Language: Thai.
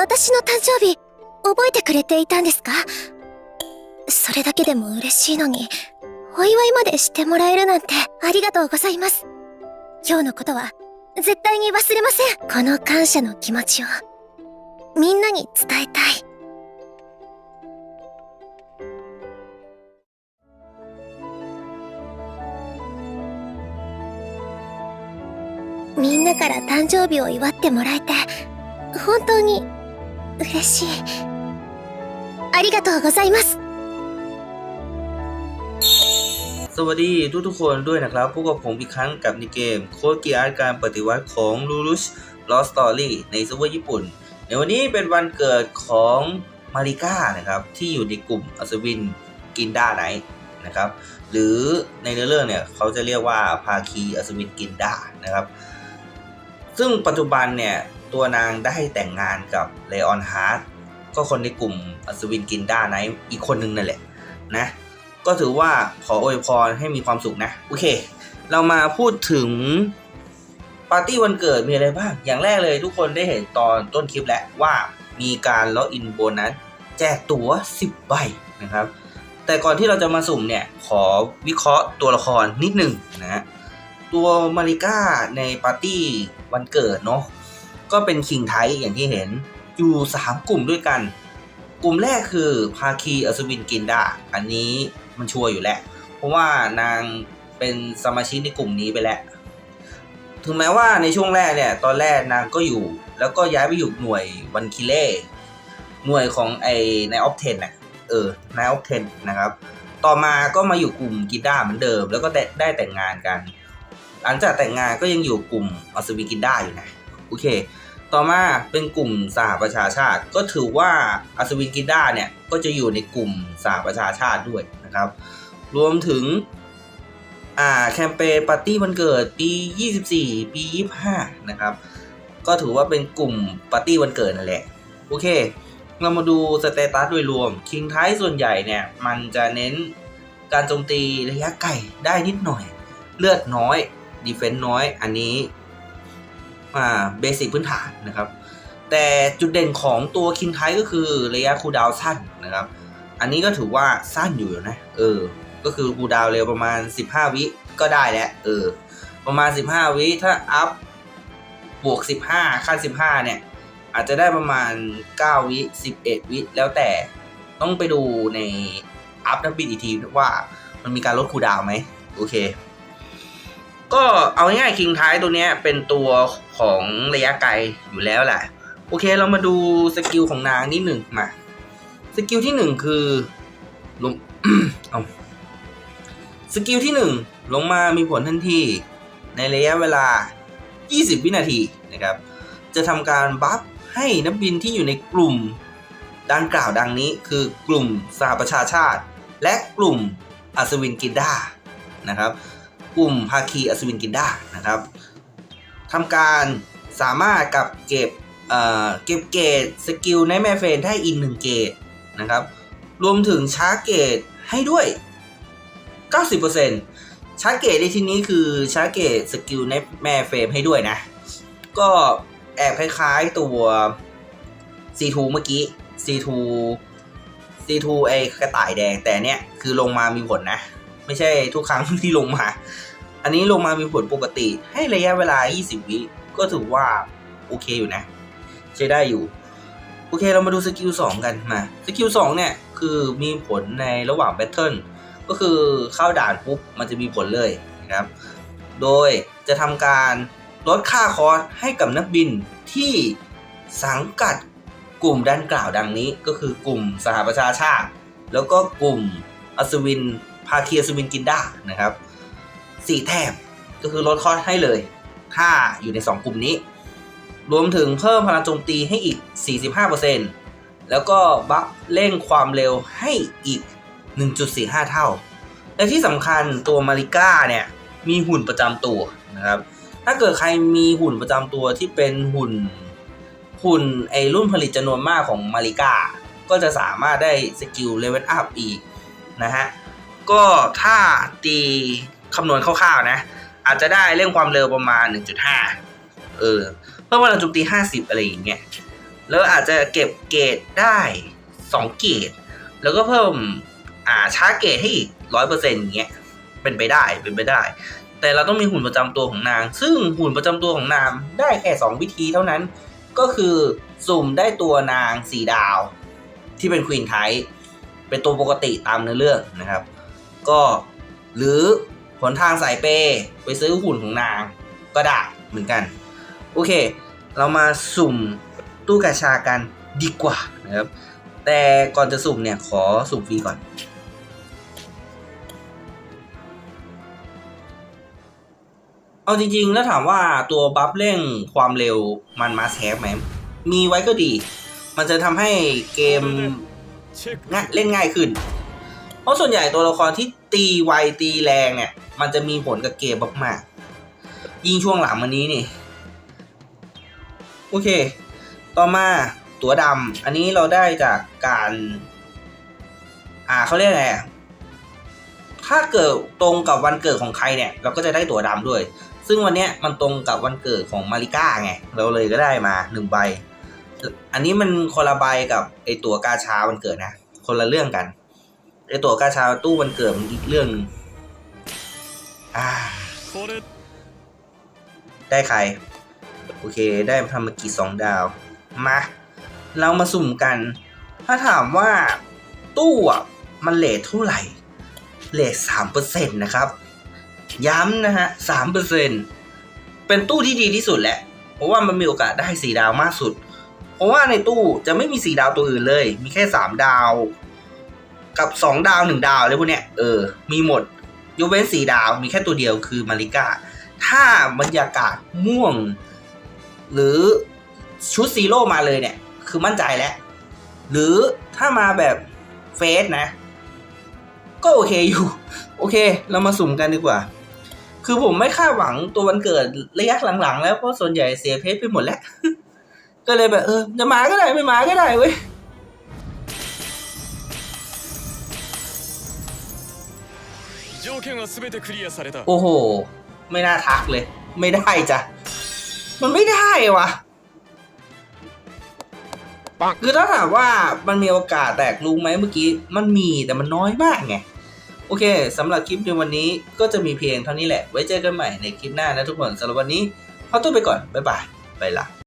私の誕生日、覚えてくれていたんですか？それだけでも嬉しいのに、お祝いまでしてもらえるなんてありがとうございます。今日のことは、絶対に忘れません。この感謝の気持ちを、みんなに伝えたい。みんなから誕生日を祝ってもらえて、本当に嬉しい。ありがとうございます。 สวัสดีทุกทุกๆคนด้วยนะครับพบกับผมอีกครั้งกับในเกมโค้ดเกียร์การปฏิวัติของ l u l u s Lost Story ในเซิร์ฟเวอร์ญี่ปุ่น ในวันนี้เป็นวันเกิดของมาริก้านะครับ ที่อยู่ในกลุ่มอัศวินกินด้าไนท์นะครับ หรือในเนื้อเรื่องเนี่ย เขาจะเรียกว่าภาคีอัศวินกินด้านะครับ ซึ่งปัจจุบันเนี่ย ตัวนางได้แต่งงานกับเลออนฮาร์ดก็คนในกลุ่มอัศวินกินด้าไนอีกคนนึงนั่นแหละนะ ก็ถือว่าขออวยพรให้มีความสุขนะ โอเค เรามาพูดถึงปาร์ตี้วันเกิดมีอะไรบ้าง อย่างแรกเลยทุกคนได้เห็นตอนต้นคลิปแล้วว่ามีการล็อกอินโบนัสแจกตั๋ว 10 ใบนะครับ แต่ก่อนที่เราจะมาสุ่มเนี่ย ขอวิเคราะห์ตัวละครนิดหนึ่งนะ ตัวมาริก้าในปาร์ตี้วันเกิดเนาะ ก็เป็นคิงไทอย่างที่เห็นอยู่ 3 กลุ่มด้วยกัน กลุ่มแรกคือภาคีอัศวินกินดาอันนี้มันชัวร์อยู่แล้ว เพราะว่านางเป็นสมาชิกในกลุ่มนี้ไปแล้ว ถึงแม้ว่าในช่วงแรกเนี่ย ตอนแรกนางก็อยู่ แล้วก็ย้ายไปอยู่หน่วยวันคิเล่ หน่วยของไอ้ในออฟเทนน่ะ เออในออฟเทนนะครับ ต่อมาก็มาอยู่กลุ่มกินดาเหมือนเดิม แล้วก็ได้แต่งงานกัน หลังจากแต่งงานก็ยังอยู่กลุ่มอัศวินกินดาอยู่นะ โอเค ต่อมาเป็นกลุ่มสหประชาชาติ ก็ถือว่าอัศวินกิด้าเนี่ยก็จะอยู่ในกลุ่มสหประชาชาติด้วยนะครับ รวมถึงอ่าแคมเปญปาร์ตี้วันเกิดปี 24 ปี 25 นะครับ ก็ถือว่าเป็นกลุ่มปาร์ตี้วันเกิดนั่นแหละ โอเค เรามาดูสเตตัสโดยรวม คิงไทส่วนใหญ่เนี่ย มันจะเน้นการโจมตีระยะไกลได้นิดหน่อย เลือดน้อย ดีเฟนต์น้อย อันนี้ อ่าเบสิกพื้นฐานนะครับ แต่จุดเด่นของตัวคินไทก็คือระยะคูดาวสั้นนะครับ อันนี้ก็ถือว่าสั้นอยู่นะ เออ ก็คือคูดาวเร็วประมาณ 15 วิก็ได้แล้วเออ ประมาณ 15 วิถ้าอัพบวก 15ขั้น15 เนี่ย อาจจะได้ประมาณ 9 วิ 11 วิ แล้วแต่ต้องไปดูในอัพนับบิดอีกทีว่ามันมีการลดคูดาวไหมโอเค ก็เอาง่ายๆคิงท้ายตัวเนี้ยเป็นตัวของระยะไกลอยู่แล้วแหละ โอเคเรามาดูสกิลของนางนิดหนึ่งมา สกิลที่หนึ่งคือลงเอาสกิลที่หนึ่งลงมามีผลทันทีในระยะเวลา 20 วินาทีนะครับ จะทำการบัฟให้นักบินที่อยู่ในกลุ่มดังกล่าวดังนี้คือกลุ่มสหประชาชาติ และกลุ่มอัศวินกินดานะครับ กลุ่มภาคีอัศวินกินดานะครับทำการสามารถกับเก็บเอ่อเก็บเกรดสกิลในแม่เฟรนได้อีกหนึ่งเกรดนะครับ รวมถึงชาร์จเกรดให้ด้วย 90%ชาร์จเกรดในที่นี้คือชาร์จเกรดสกิลในแม่เฟรมให้ด้วยนะ ก็แอบคล้ายๆตัว C2 เมื่อกี้ C2 C2 ไอ้กระต่ายแดงแต่เนี้ยคือลงมามีผลนะ ไม่ใช่ทุกครั้งที่ลงมา อันนี้ลงมามีผลปกติ ให้ระยะเวลา 20 วิก็ถือว่า โอเคอยู่นะ ใช้ได้อยู่ โอเคเรามาดูสกิล 2 กันมาสกิล 2 เนี่ย คือมีผลในระหว่างแบทเทิลก็คือเข้าด่านปุ๊บ มันจะมีผลเลยนะครับ โดยจะทำการลดค่าคอร์สให้กับนักบินที่สังกัดกลุ่มดังกล่าวดังนี้ก็คือกลุ่มสหประชาชาติ แล้วก็กลุ่มอัศวิน ภาเคีอัศวินกินด้านะครับสี่แต้มก็คือลดคอร์สให้เลย ถ้าอยู่ใน 2 กลุ่มนี้ รวมถึงเพิ่มพลังโจมตีให้อีก 45%แล้วก็บัฟเร่งความเร็วให้อีก 1.45 เท่า และที่สำคัญตัวมาริก้าเนี่ย มีหุ่นประจำตัวนะครับ ถ้าเกิดใครมีหุ่นประจำตัวที่เป็นหุ่น หุ่นไอรุ่นผลิตจำนวนมากของมาริก้า ก็จะสามารถได้สกิลเลเวลอัพอีกนะฮะ ก็ถ้าตีคำนวณคร่าวๆนะ อาจจะได้เร่งความเร็วประมาณ 1.5 เออเพิ่มพลังโจมตี 50 อะไรอย่างเงี้ย แล้วอาจจะเก็บเกรดได้สองเกรด แล้วก็เพิ่มอ่าช้าเกรดให้อีกร้อยเปอร์เซ็นต์อย่างเงี้ย เป็นไปได้ เป็นไปได้ แต่เราต้องมีหุ่นประจำตัวของนาง ซึ่งหุ่นประจำตัวของนางได้แค่สองวิธีเท่านั้น ก็คือสุ่มได้ตัวนางสีดาว ที่เป็นควีนไทเป็นตัวปกติตามเนื้อเรื่องนะครับ ก็หรือผลทางสายเปไปซื้อหุ่นของนางก็ได้เหมือนกัน โอเค เรามาสุ่มตู้กระชากันดีกว่านะครับ แต่ก่อนจะสุ่มเนี่ยขอสุ่มฟรีก่อน เอาจริงๆ แล้วถามว่าตัวบัฟเร่งความเร็วมันมาแทบไหม มีไว้ก็ดี มันจะทำให้เกมง่ายเล่นง่ายขึ้น ราะส่วนใหญ่ตัวละครที่ตีไวตีแรงเนี่ย มันจะมีผลกับเกมมากๆยิ่งช่วงหลังมานี้นี่ โอเค ต่อมาตัวดำอันนี้เราได้จากการ อ่าเขาเรียกไงถ้าเกิดตรงกับวันเกิดของใครเนี่ย เราก็จะได้ตัวดำด้วย ซึ่งวันเนี้ยมันตรงกับวันเกิดของมาริก้าไง เราเลยก็ได้มาหนึ่งใบ อันนี้มันคนละใบกับไอตัวกาชาวันเกิดนะ คนละเรื่องกัน ไอตัวกาชาตู้วันเกิดมันอีกเรื่องนึงอ่าได้ใคร โอเค ได้ธรรมกิจสองดาว มา เรามาสุ่มกัน ถ้าถามว่าตู้อะ มันเลทเท่าไหร่เลทสามเปอร์เซ็นต์นะครับ ย้ำนะฮะสามเปอร์เซ็นต์เป็นตู้ที่ดีที่สุดแหละ เพราะว่ามันมีโอกาสได้สี่ดาวมากสุด เพราะว่าในตู้จะไม่มีสี่ดาวตัวอื่นเลย มีแค่สามดาว กับสองดาวหนึ่งดาวอะไรพวกเนี้ยเออมีหมดยกเว้นสี่ดาวมีแค่ตัวเดียวคือมาริก้าถ้าบรรยากาศม่วง หรือชุดซีโร่มาเลยเนี่ย คือมั่นใจแล้ว หรือถ้ามาแบบเฟสนะ ก็โอเคอยู่ โอเค เรามาสุ่มกันดีกว่า คือผมไม่คาดหวังตัววันเกิดระยะหลังๆ แล้วเพราะส่วนใหญ่เสียเพชรไปหมดแล้ว ก็เลยแบบเออจะมาก็ได้ไม่มาก็ได้เว้ย โอ้โห ไม่น่าทักเลย ไม่ได้จ้ะ มันไม่ได้วะคือถ้าถามว่ามันมีโอกาสแตกลุงไหมเมื่อกี้ มันมีแต่มันน้อยมากไง โอเคสำหรับคลิปในวันนี้ก็จะมีเพียงเท่านี้แหละ ไว้เจอกันใหม่ในคลิปหน้านะทุกคนสำหรับวันนี้ขอตัวไปก่อน บ๊ายบาย ไปละ